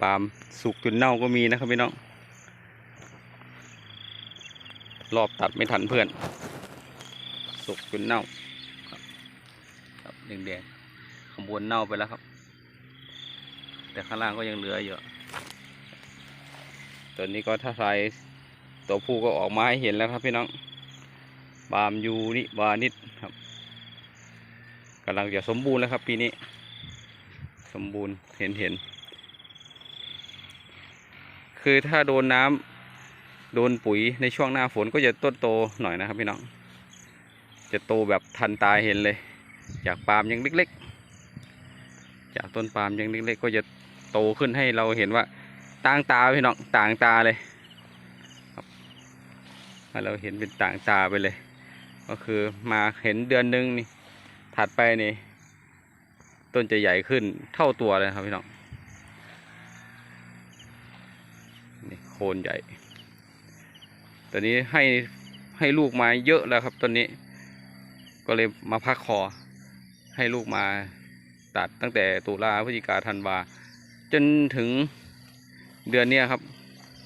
ปาล์มสุกจนเน่าก็มีนะครับพี่น้อง รอบตัดไม่ทันเพื่อน สุกจนเน่า ครับครับแดงๆข้างบนเน่าไปแล้วครับ แต่ข้างล่างก็ยังเหลืออยู่ตัวนี้ก็ถ้าใครตัวผู้ก็ออกมาให้เห็นแล้วครับพี่น้องบามยูนิบานิดครับกำลังจะสมบูรณ์แล้วครับปีนี้ สมบูรณ์เห็นเห็น คือถ้าโดนน้ำโดนปุ๋ยในช่วงหน้าฝนก็จะต้นโตหน่อยนะครับพี่น้อง จะโตแบบทันตาเห็นเลย จากปาล์มยังเล็ก ๆ จากต้นปาล์มยังเล็ก ๆ ก็จะโตขึ้นให้เราเห็นว่าต่างตาพี่น้องต่างตาเลยครับให้เราเห็นเป็นต่างตาไปเลย ก็คือมาเห็นเดือนหนึงนี่ถัดไปนี่ต้นจะใหญ่ขึ้นเท่าตัวเลยครับพี่น้อง นี่โคนใหญ่ ตอนนี้ให้ให้ลูกมาเยอะแล้วครับต้นนี้ ก็เลยมาพักคอ ให้ลูกมาตัดตั้งแต่ตุลาพฤศจิกาธันวา จนถึงเดือนเนี้ยครับ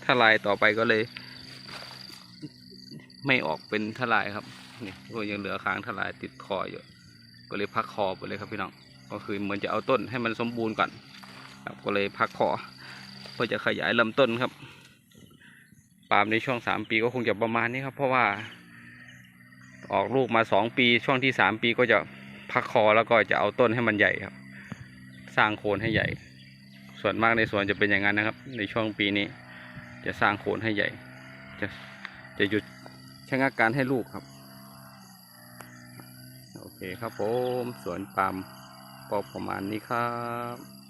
ทลายต่อไปก็เลย ไม่ออกเป็นทลายครับนี่ก็ยังเหลือค้างทลายติดคออยู่ ก็เลยพักคอไปเลยครับพี่น้อง ก็คือเหมือนจะเอาต้นให้มันสมบูรณ์ก่อนครับก็เลยพักคอ เพื่อจะขยายลำต้นครับปาล์มในช่วงสามปีก็คงจะประมาณนี้ครับ เพราะว่า ออกลูกมาสองปีช่วงที่สามปีก็จะพักคอแล้วก็จะเอาต้นให้มันใหญ่ครับ สร้างโคนให้ใหญ่ ส่วนมากในสวนจะเป็นอย่างนั้นนะครับ ในช่วงปีนี้ จะสร้างโคนให้ใหญ่ จะจะหยุดชะงักการให้ลูกครับโอเคครับผมสวนปาล์มก็ประมาณนี้ครับ